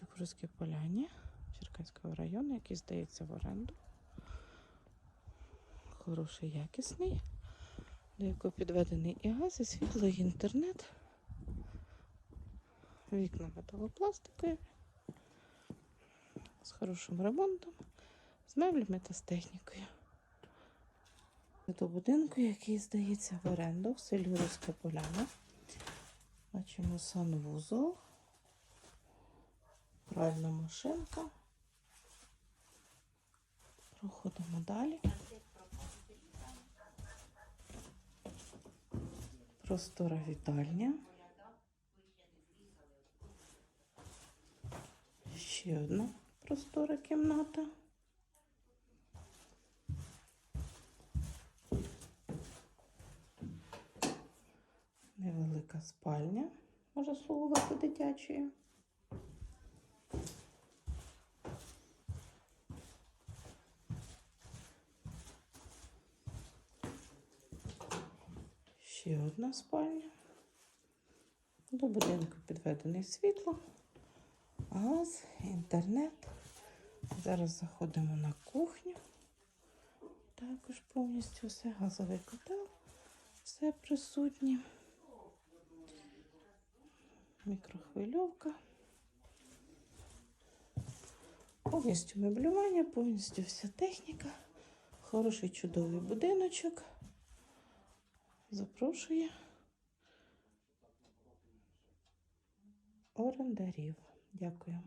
будиночок в Поляні Черкаського району, який здається в оренду. Хороший, якісний, до якого підведений і газ, і світло, і інтернет. Вікна металопластикові, з хорошим ремонтом, з меблями та з технікою. До будинку, який здається в оренду в селі Руська Поляна. Бачимо санвузол, пральна машинка. Проходимо далі. Простора вітальня. Ще одна простора кімната. Невелика спальня може слугувати дитячою. Ще одна спальня. До будинку підведене світло, газ, інтернет. Зараз заходимо на кухню. Також повністю все, газовий котел, все присутнє. Мікрохвильовка. Повністю меблювання, повністю вся техніка. Хороший чудовий будиночок. Запрошує орендарів. Дякую.